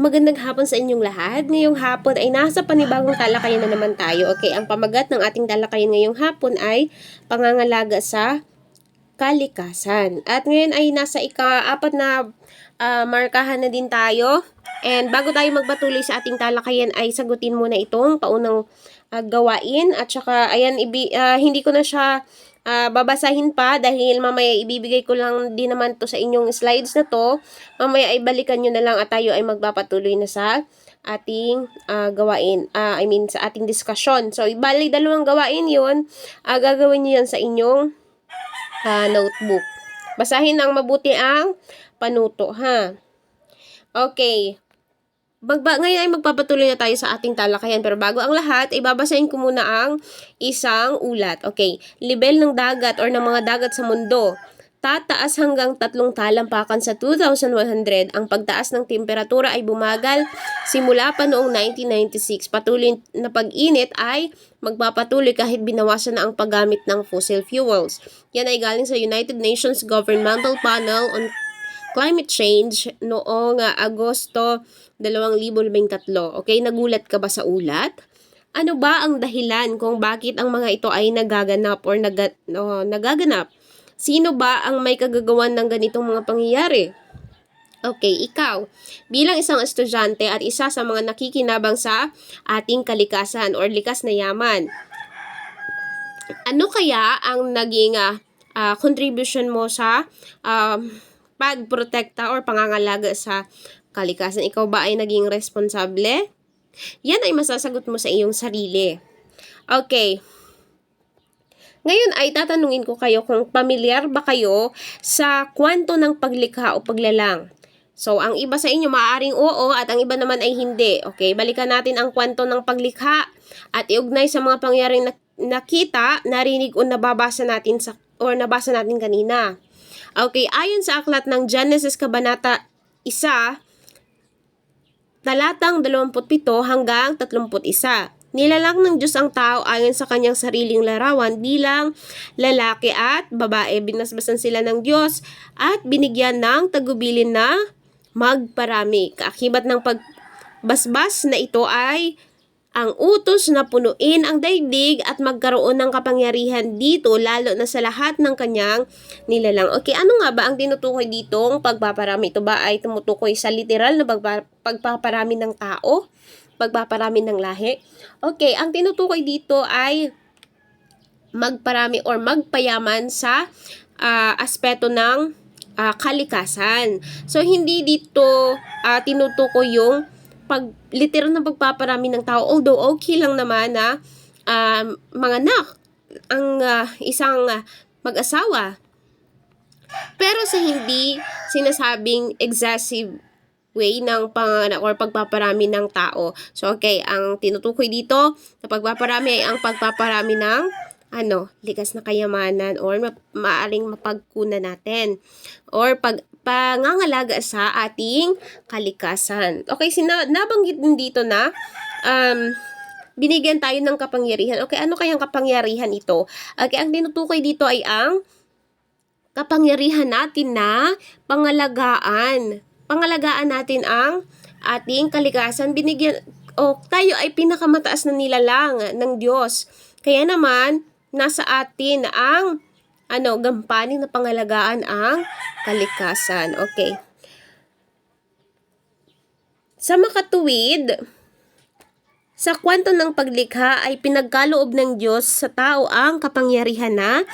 Magandang hapon sa inyong lahat. Ngayong hapon ay nasa panibagong talakayan na naman tayo. Okay, ang pamagat ng ating talakayan ngayong hapon ay pangangalaga sa kalikasan. At ngayon ay nasa ika-apat na ah, markahan na din tayo. And bago tayo magpatuloy sa ating talakayan ay sagutin muna itong paunang ah, gawain. At saka, ayan, ibi, ah, hindi ko na siya ah, babasahin pa dahil mamaya ibibigay ko lang din naman to sa inyong slides na to. Mamaya ay balikan nyo na lang at tayo ay magpapatuloy na sa ating ah, gawain. Ah, I mean, sa ating discussion. So, bali dalawang gawain yun. Ah, gagawin nyo yan sa inyong ah, notebook. Basahin ng mabuti ang panuto, ha? Okay. Magba, ngayon ay magpapatuloy na tayo sa ating talakayan. Pero bago ang lahat, ay babasahin ko muna ang isang ulat. Okay. Level ng dagat or ng mga dagat sa mundo. Tataas hanggang tatlong talampakan sa 2,100. Ang pagtaas ng temperatura ay bumagal simula pa noong 1996. Patuloy na pag-init ay magpapatuloy kahit binawasan na ang paggamit ng fossil fuels. Yan ay galing sa United Nations Governmental Panel on Climate Change noong ah, Agosto 2023. Okay, nagulat ka ba sa ulat? Ano ba ang dahilan kung bakit ang mga ito ay nagaganap or naga, no, nagaganap? Sino ba ang may kagagawan ng ganitong mga pangyayari? Okay, ikaw, bilang isang estudyante at isa sa mga nakikinabang sa ating kalikasan or likas na yaman, ano kaya ang naging ah, ah, contribution mo sa um, pagprotekta or pangangalaga sa kalikasan? Ikaw ba ay naging responsable? Yan ay masasagot mo sa iyong sarili. Okay. Ngayon ay tatanungin ko kayo kung pamilyar ba kayo sa kwanto ng paglikha o paglalang. So, ang iba sa inyo maaaring oo at ang iba naman ay hindi. Okay, balikan natin ang kwento ng paglikha at iugnay sa mga pangyaring nak- nakita, narinig o nababasa natin sa or nabasa natin kanina. Okay, ayon sa aklat ng Genesis Kabanata 1, talatang 27 hanggang 31. Nilalang ng Diyos ang tao ayon sa kanyang sariling larawan bilang lalaki at babae. Binasbasan sila ng Diyos at binigyan ng tagubilin na magparami. Kaakibat ng pagbasbas na ito ay ang utos na punuin ang daigdig at magkaroon ng kapangyarihan dito lalo na sa lahat ng kanyang nilalang. Okay, ano nga ba ang tinutukoy ditong pagpaparami? Ito ba ay tumutukoy sa literal na pagpa- pagpaparami ng tao? Pagpaparami ng lahi? Okay, ang tinutukoy dito ay magparami or magpayaman sa ah, aspeto ng ah, kalikasan. So, hindi dito ah, tinutukoy yung pag literal na pagpaparami ng tao. Although, okay lang naman na um, mga anak ang ah, isang ah, mag-asawa. Pero sa hindi sinasabing excessive way ng panganak or pagpaparami ng tao. So, okay, ang tinutukoy dito na pagpaparami ay ang pagpaparami ng ano, likas na kayamanan or ma- maaring mapagkunan natin or pag pangangalaga sa ating kalikasan. Okay, sina nabanggit din dito na um, binigyan tayo ng kapangyarihan. Okay, ano kayang kapangyarihan ito? Okay, ang tinutukoy dito ay ang kapangyarihan natin na pangalagaan. Pangalagaan natin ang ating kalikasan. Binigyan, o tayo ay pinakamataas na nilalang ng Diyos. Kaya naman, nasa atin ang ano, gampanin na pangalagaan ang kalikasan. Okay. Sa makatuwid, sa kwento ng paglikha ay pinagkaloob ng Diyos sa tao ang kapangyarihan na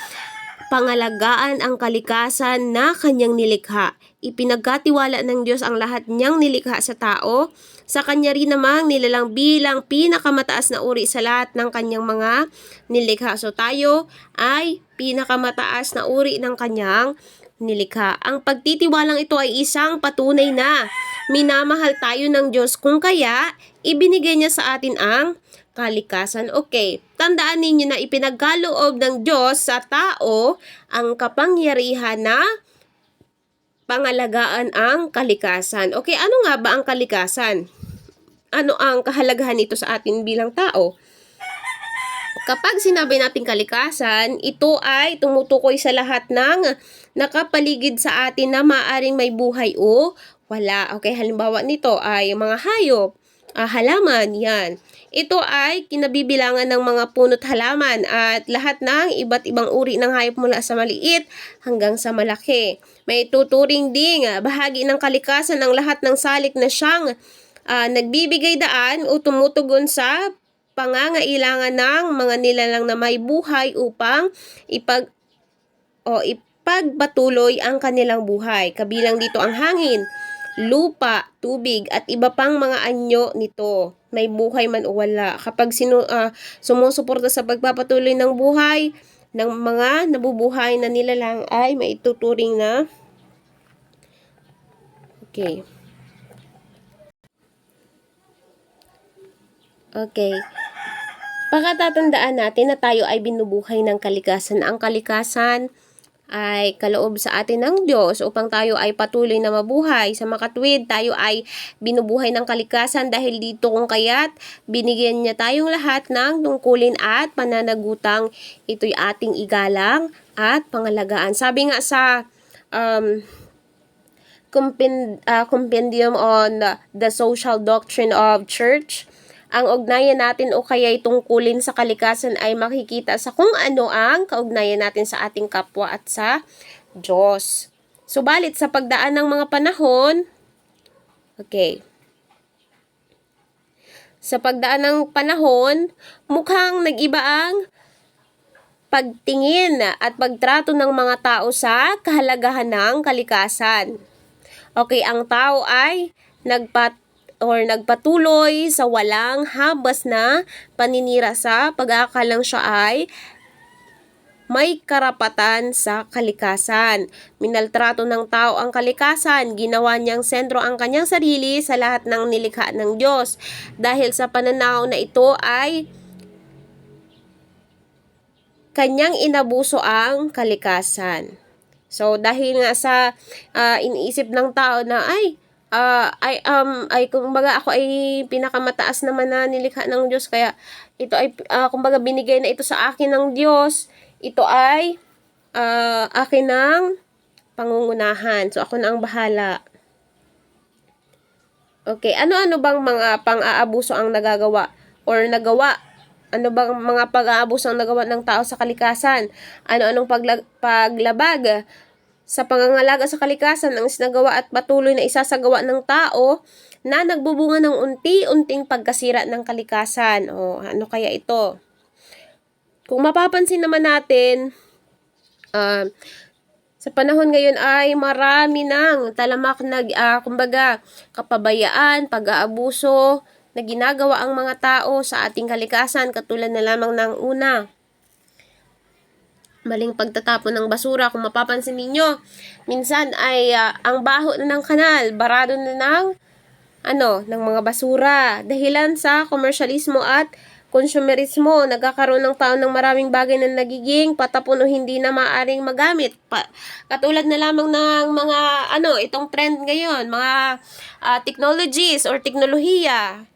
pangalagaan ang kalikasan na kanyang nilikha. Ipinagkatiwala ng Diyos ang lahat niyang nilikha sa tao. Sa kanya rin namang nilalang bilang pinakamataas na uri sa lahat ng kanyang mga nilikha. So tayo ay pinakamataas na uri ng kanyang nilikha. Ang pagtitiwalang ito ay isang patunay na minamahal tayo ng Diyos kung kaya ibinigay niya sa atin ang kalikasan. Okay, tandaan ninyo na ipinagkaloob ng Diyos sa tao ang kapangyarihan na pangalagaan ang kalikasan. Okay, ano nga ba ang kalikasan? Ano ang kahalagahan nito sa atin bilang tao? Kapag sinabi natin kalikasan, ito ay tumutukoy sa lahat ng nakapaligid sa atin na maaring may buhay o Wala. Okay, halimbawa nito ay mga hayop, ah, halaman, yan. Ito ay kinabibilangan ng mga puno't halaman at lahat ng iba't ibang uri ng hayop mula sa maliit hanggang sa malaki. May tuturing ding ah, bahagi ng kalikasan ng lahat ng salik na siyang ah, nagbibigay daan o tumutugon sa pangangailangan ng mga nilalang na may buhay upang ipag o ipagpatuloy ang kanilang buhay. Kabilang dito ang hangin, lupa, tubig at iba pang mga anyo nito. May buhay man o wala. Kapag sinu, ah, sumusuporta sa pagpapatuloy ng buhay ng mga nabubuhay na nilalang ay maituturing na Okay. Okay. Pagkatatandaan natin na tayo ay binubuhay ng kalikasan. Ang kalikasan ay kaloob sa atin ng Diyos upang tayo ay patuloy na mabuhay. Sa makatwid, tayo ay binubuhay ng kalikasan dahil dito kung kaya't binigyan niya tayong lahat ng tungkulin at pananagutang ito'y ating igalang at pangalagaan. Sabi nga sa um, Compen- uh, Compendium on the Social Doctrine of Church, ang ugnayan natin o kaya'y tungkulin sa kalikasan ay makikita sa kung ano ang kaugnayan natin sa ating kapwa at sa Diyos. Subalit sa pagdaan ng mga panahon, okay, sa pagdaan ng panahon, mukhang nag-iba ang pagtingin at pagtrato ng mga tao sa kahalagahan ng kalikasan. Okay, ang tao ay nagpat or nagpatuloy sa walang habas na paninira sa pag-aakalang siya ay may karapatan sa kalikasan. Minaltrato ng tao ang kalikasan, ginawa niyang sentro ang kanyang sarili sa lahat ng nilikha ng Diyos. Dahil sa pananaw na ito ay kanyang inabuso ang kalikasan. So dahil nga sa uh, iniisip ng tao na ay uh, ay um ay kumbaga ako ay pinakamataas naman na nilikha ng Diyos kaya ito ay uh, kumbaga binigay na ito sa akin ng Diyos. Ito ay uh, akin ng pangungunahan. So ako na ang bahala. Okay, ano-ano bang mga pang-aabuso ang nagagawa or nagawa ano bang mga pag-aabuso ang nagawa ng tao sa kalikasan? Ano-anong pagla- paglabag sa pangangalaga sa kalikasan ang isinagawa at patuloy na isasagawa ng tao na nagbubunga ng unti-unting pagkasira ng kalikasan. O ano kaya ito? Kung mapapansin naman natin, uh, sa panahon ngayon ay marami nang talamak na, uh, kumbaga, kapabayaan, pag-aabuso, na ginagawa ang mga tao sa ating kalikasan katulad na lamang ng una. Maling pagtatapon ng basura. Kung mapapansin ninyo, minsan ay uh, ang baho na ng kanal, barado na ng ano, ng mga basura. Dahilan sa komersyalismo at konsumerismo, nagkakaroon ng tao ng maraming bagay na nagiging patapon o hindi na maaring magamit. Pa, katulad na lamang ng mga ano, itong trend ngayon, mga uh, technologies or teknolohiya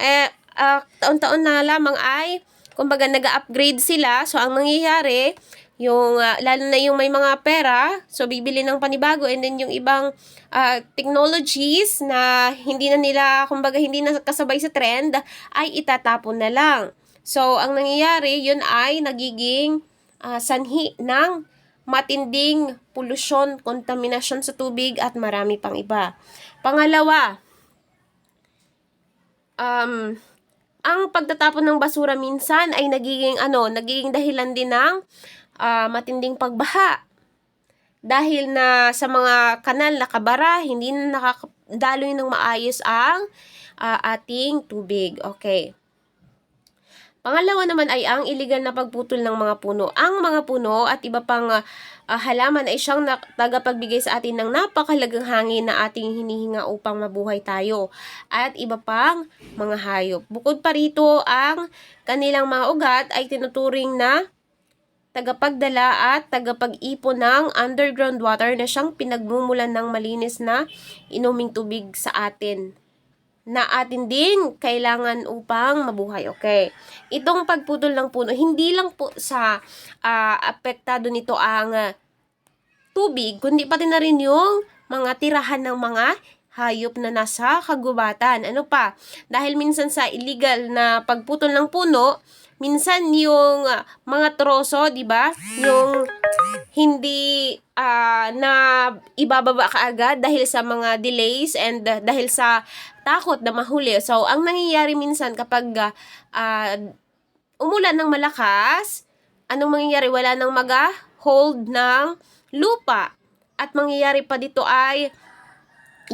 eh, uh, taon-taon na lamang ay, kumbaga, nag-upgrade sila. So, ang nangyayari, yung, uh, lalo na yung may mga pera, so bibili ng panibago, and then yung ibang uh, technologies na hindi na nila, kumbaga, hindi na kasabay sa trend, ay itatapon na lang. So, ang nangyayari, yun ay nagiging uh, sanhi ng matinding polusyon, kontaminasyon sa tubig at marami pang iba. Pangalawa, um, ang pagtatapon ng basura minsan ay nagiging ano, nagiging dahilan din ng uh, matinding pagbaha. Dahil na sa mga kanal na kabara, hindi na nakadaloy ng maayos ang uh, ating tubig. Okay. Pangalawa naman ay ang iligal na pagputol ng mga puno. Ang mga puno at iba pang uh, halaman ay siyang tagapagbigay sa atin ng napakalagang hangin na ating hinihinga upang mabuhay tayo at iba pang mga hayop. Bukod pa rito, ang kanilang mga ugat ay tinuturing na tagapagdala at tagapag-ipon ng underground water na siyang pinagmumulan ng malinis na inuming tubig sa atin na atin din kailangan upang mabuhay. Okay. Itong pagputol ng puno, hindi lang po sa uh, apektado nito ang uh, tubig, kundi pati na rin yung mga tirahan ng mga hayop na nasa kagubatan. Ano pa? Dahil minsan sa illegal na pagputol ng puno, minsan yung ah, mga troso, 'di ba? Yung hindi ah, na ibababa kaagad dahil sa mga delays and ah, dahil sa takot na mahuli. So, ang nangyayari minsan kapag ah, umulan ng malakas, anong mangyayari? Wala nang maga-hold ng lupa. At mangyayari pa dito ay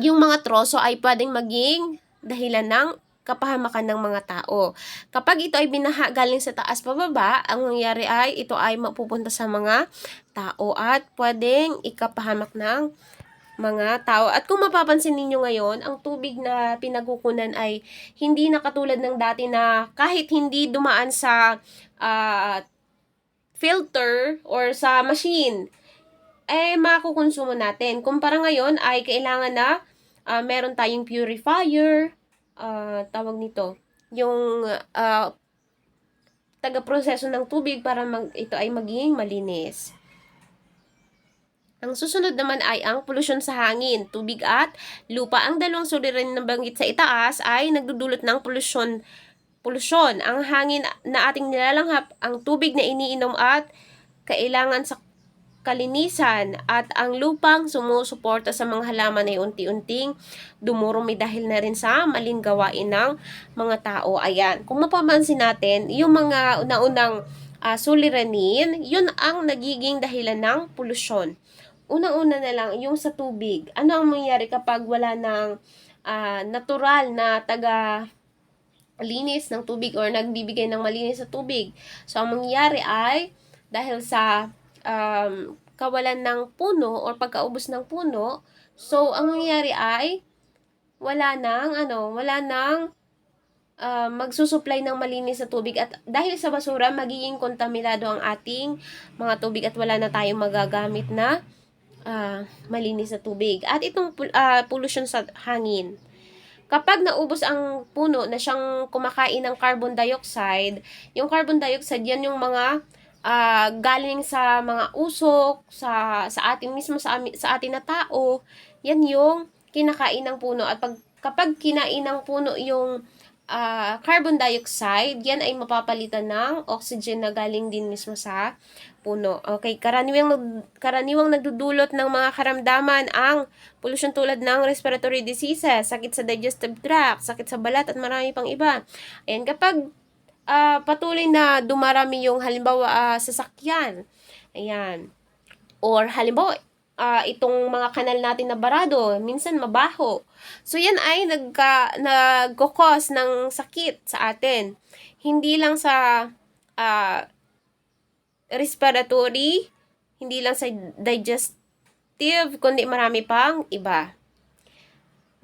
yung mga troso ay pwedeng maging dahilan ng kapahamakan ng mga tao. Kapag ito ay binaha galing sa taas pababa, ang nangyayari ay ito ay mapupunta sa mga tao at pwedeng ikapahamak ng mga tao. At kung mapapansin ninyo ngayon, ang tubig na pinagukunan ay hindi na katulad ng dati na kahit hindi dumaan sa ah, filter or sa machine, eh makukonsumo natin. Kumpara ngayon ay kailangan na ah, meron tayong purifier, ah, tawag nito, yung ah, taga-proseso ng tubig para mag, ito ay maging malinis. Ang susunod naman ay ang polusyon sa hangin, tubig at lupa. Ang dalawang suliran na banggit sa itaas ay nagdudulot ng polusyon. Polusyon, ang hangin na ating nilalanghap, ang tubig na iniinom at kailangan sa kalinisan at ang lupang sumusuporta sa mga halaman ay unti-unting dumurumi dahil na rin sa maling gawain ng mga tao. Ayan, kung mapapansin natin, yung mga una-unang ah, suliranin, yun ang nagiging dahilan ng polusyon. Unang-una na lang, yung sa tubig. Ano ang mangyayari kapag wala ng ah, natural na taga linis ng tubig or nagbibigay ng malinis sa tubig. So, ang mangyayari ay dahil sa um, kawalan ng puno or pagkaubos ng puno, so, ang mangyayari ay wala nang, ano, wala nang uh, magsusupply ng malinis na tubig at dahil sa basura, magiging kontaminado ang ating mga tubig at wala na tayong magagamit na ah, malinis na tubig. At itong ah, pollution sa hangin. Kapag naubos ang puno na siyang kumakain ng carbon dioxide, yung carbon dioxide yan yung mga ah, galing sa mga usok, sa sa atin mismo sa sa atin na tao, yan yung kinakain ng puno at pag kapag kinain ng puno yung ah, carbon dioxide, yan ay mapapalitan ng oxygen na galing din mismo sa puno. Okay, karaniwang karaniwang nagdudulot ng mga karamdaman ang pollution tulad ng respiratory diseases, sakit sa digestive tract, sakit sa balat at marami pang iba. Ayan, kapag ah, patuloy na dumarami yung halimbawa ah, sasakyan, ayan, or halimbawa ah, itong mga kanal natin na barado, minsan mabaho. So yan ay nagka nagko-cause ng sakit sa atin. Hindi lang sa ah, respiratory, hindi lang sa digestive, kundi marami pang iba.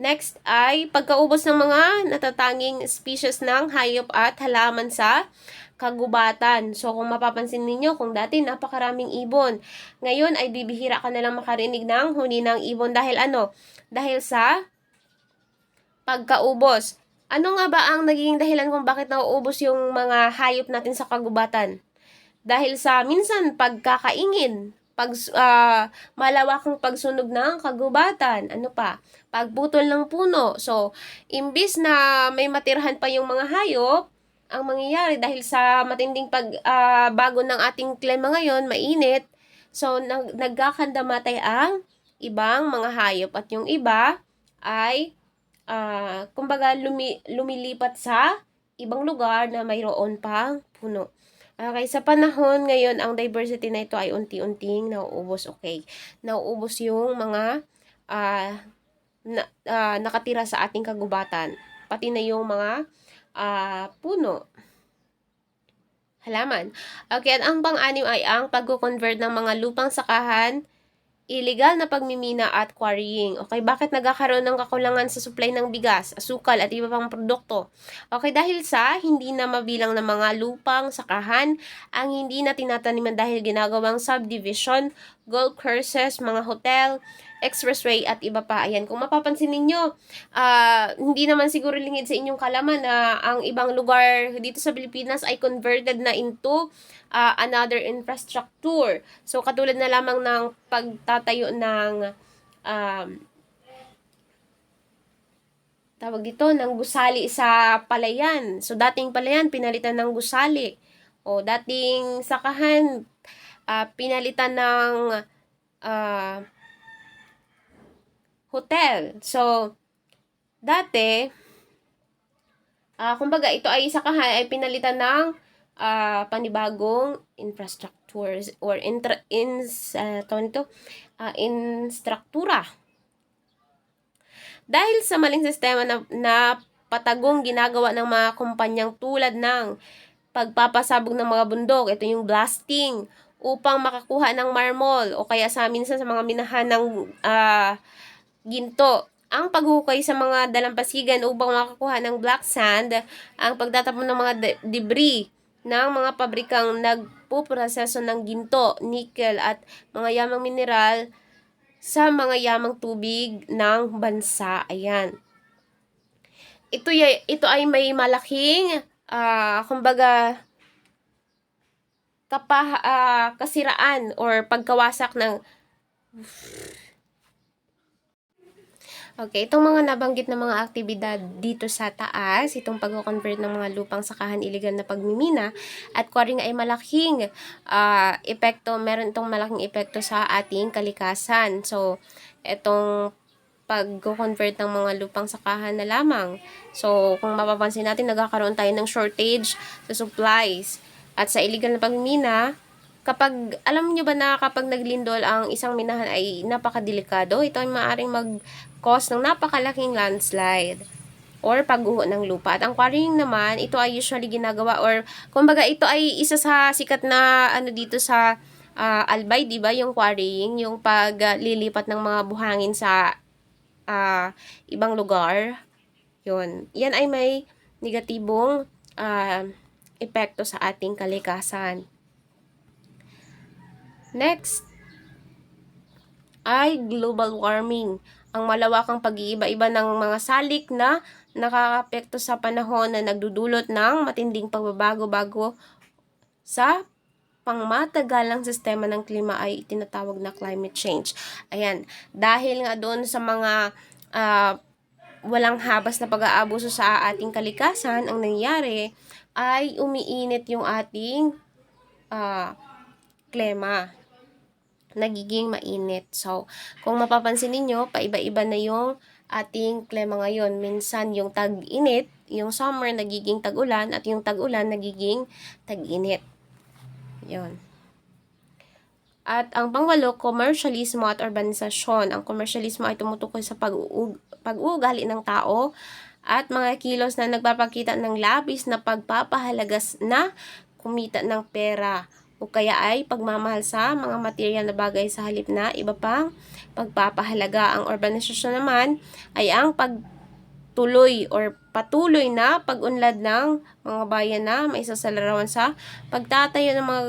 Next ay pagkaubos ng mga natatanging species ng hayop at halaman sa kagubatan. So kung mapapansin ninyo, kung dati napakaraming ibon, ngayon ay bibihira ka na lang makarinig ng huni ng ibon dahil ano? Dahil sa pagkaubos. Ano nga ba ang naging dahilan kung bakit nauubos yung mga hayop natin sa kagubatan? Dahil sa minsan pagkakaingin, pag ah, malawakang pagsunog ng kagubatan, ano pa, pagputol ng puno. So, imbis na may matirhan pa yung mga hayop, ang mangyayari dahil sa matinding pag ah, bago ng ating klima ngayon, mainit, so nag nagkakandamatay ang ibang mga hayop at yung iba ay ah, kumbaga lumi, lumilipat sa ibang lugar na mayroon pang puno. Okay, sa panahon ngayon, ang diversity na ito ay unti-unting nauubos, okay? Nauubos yung mga ah, na, ah, nakatira sa ating kagubatan. Pati na yung mga ah, puno. Halaman. Okay, at ang pang-anim ay ang pagko-convert ng mga lupang sakahan, illegal na pagmimina at quarrying. Okay, bakit nagkakaroon ng kakulangan sa supply ng bigas, asukal at iba pang produkto? Okay, dahil sa hindi na mabilang ng mga lupang sakahan, ang hindi na tinataniman dahil ginagawang subdivision, golf courses, mga hotel, expressway at iba pa. Ayan, kung mapapansin ninyo, ah, hindi naman siguro lingid sa inyong kalaman na ang ibang lugar dito sa Pilipinas ay converted na into ah, another infrastructure. So, katulad na lamang ng pagtatayo ng um, tawag dito, ng gusali sa palayan. So, dating palayan, pinalitan ng gusali. O, dating sakahan, ah, pinalitan ng ah, hotel. So, dati, ah, kumbaga, ito ay sakahan, ay pinalitan ng ah, panibagong infrastructures or intra, ins, tawag nito, ah, instruktura. Dahil sa maling sistema na, na patagong ginagawa ng mga kumpanyang tulad ng pagpapasabog ng mga bundok, ito yung blasting, upang makakuha ng marmol o kaya sa minsan sa mga minahan ng ah, ginto. Ang paghukay sa mga dalampasigan upang makakuha ng black sand, ang pagtatapon ng mga de- debris ng mga pabrikang nagpuproseso ng ginto, nickel at mga yamang mineral sa mga yamang tubig ng bansa. Ayan. Ito, ito ay may malaking, ah, kumbaga, kapah, ah, kasiraan or pagkawasak ng Okay, itong mga nabanggit na mga aktibidad dito sa taas, itong pag-convert ng mga lupang sakahan illegal na pagmimina, at quarrying ay malaking ah, epekto, meron itong malaking epekto sa ating kalikasan. So, itong pag-convert ng mga lupang sakahan na lamang. So, kung mapapansin natin, nagkakaroon tayo ng shortage sa supplies. At sa illegal na pagmimina, kapag, alam nyo ba na kapag naglindol ang isang minahan ay napakadelikado, ito ay maaaring mag-cause ng napakalaking landslide or pagguho ng lupa. At ang quarrying naman, ito ay usually ginagawa or kumbaga ito ay isa sa sikat na ano dito sa ah, Albay, 'di ba? Yung quarrying, yung paglilipat ng mga buhangin sa ah, ibang lugar. 'Yun. Yan ay may negatibong ah, epekto sa ating kalikasan. Next ay global warming. Ang malawakang pag-iiba-iba ng mga salik na nakakapekto sa panahon na nagdudulot ng matinding pagbabago-bago sa pangmatagalang sistema ng klima ay tinatawag na climate change. Ayan, dahil nga doon sa mga ah, walang habas na pag-aabuso sa ating kalikasan, ang nangyari ay umiinit yung ating ah, klima nagiging mainit. So, kung mapapansin ninyo, paiba-iba na yung ating klima ngayon. Minsan yung tag-init, yung summer nagiging tag-ulan at yung tag-ulan nagiging tag-init. Yun. At ang pangwalo, komersyalismo at urbanisasyon. Ang komersyalismo ay tumutukoy sa pag-uug- pag-uugali ng tao at mga kilos na nagpapakita ng labis na pagpapahalagas na kumita ng pera o kaya ay pagmamahal sa mga material na bagay sa halip na iba pang pagpapahalaga. Ang urbanisasyon naman ay ang pagtuloy or patuloy na pag-unlad ng mga bayan na may sasalarawan sa pagtatayo ng mga,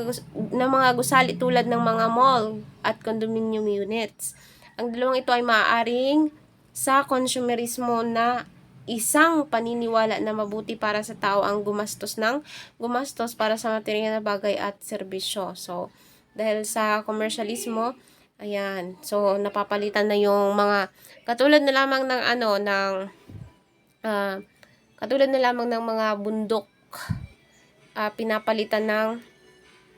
ng mga gusali tulad ng mga mall at condominium units. Ang dalawang ito ay maaaring sa konsumerismo na isang paniniwala na mabuti para sa tao ang gumastos ng gumastos para sa material na bagay at serbisyo. So, dahil sa komersyalismo, ayan, so napapalitan na yung mga katulad na lamang ng ano ng ah, katulad na lamang ng mga bundok ah, pinapalitan ng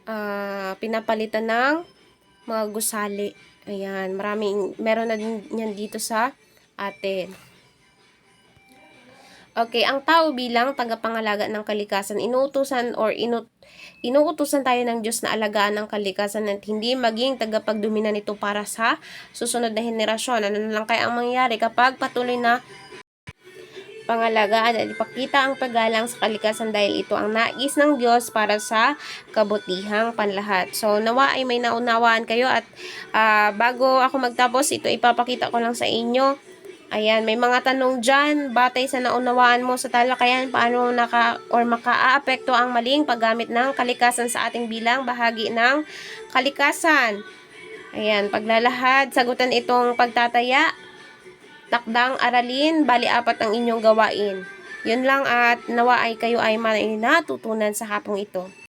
ah, pinapalitan ng mga gusali. Ayan, maraming meron na din yan dito sa atin. Okay, ang tao bilang tagapangalaga ng kalikasan, inuutusan or inut inuutusan tayo ng Diyos na alagaan ang kalikasan at hindi maging tagapagdomina nito para sa susunod na henerasyon. Ano na lang kaya ang mangyayari kapag patuloy na pangalagaan at ipakita ang paggalang sa kalikasan dahil ito ang nais ng Diyos para sa kabutihang panlahat. So, nawa ay may naunawaan kayo at ah, bago ako magtapos, ito ipapakita ko lang sa inyo Ayan, may mga tanong dyan, batay sa naunawaan mo sa talakayan, paano naka, or makaaapekto ang maling paggamit ng kalikasan sa ating bilang bahagi ng kalikasan. Ayan, paglalahad, sagutan itong pagtataya, takdang aralin, bali apat ang inyong gawain. Yun lang at nawa ay kayo ay may natutunan sa hapong ito.